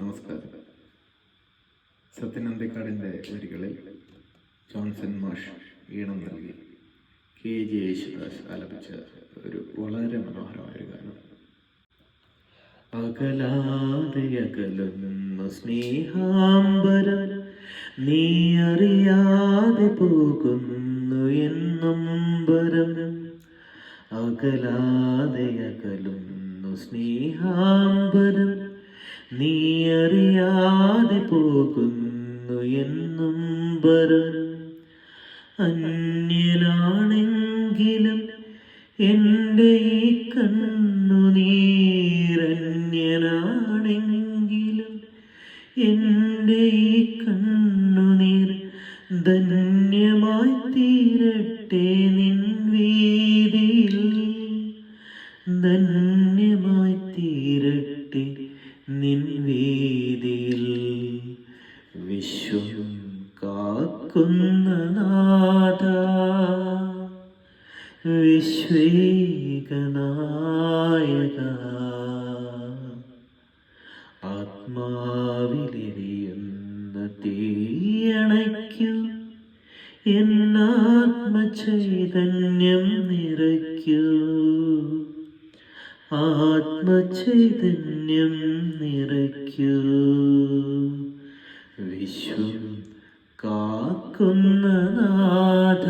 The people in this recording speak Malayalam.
നമസ്കാരം. സത്യനന്ദിക്കാടിന്റെ വരികളിൽ ജോൺസൺ മാഷ് ഈണം നൽകി. കെ. ജെ. യേശുദാസ് ആലപിച്ച ഒരു വളരെ മനോഹരമായ ഒരു ഗാനം. അകലാതെ സ്നേഹാംബരം നീ അറിയാതെ പോകുന്നു എന്നും വരം അകലാതെ സ്നേഹാംബരം നീ അറിയാതെ പോകുന്നു എന്നും പറഞ്ഞു അന്യനാണെങ്കിലും എന്റെ ഈ കണ്ണുനീരന്യനാണെങ്കിലും എന്റെ ഈ കണ്ണുനീർ ധന്യമായി തീരട്ടെ നിൻ വീതിയിൽ. ധന്യമായി തീരട്ടെ നിൻ വീതിയിൽ വിശ്വം കാക്കുന്ന നാഥ വിശ്വേകനായക. ആത്മാവിലെരിയുന്ന തീയണയ്ക്കു എന്നാത്മചൈതന്യം നിറയ്ക്കൂ. ആത്മചൈതന്യം കാരുണ്യം നിറയ്ക്കൂ. വിശ്വം കാക്കുന്ന നാഥ.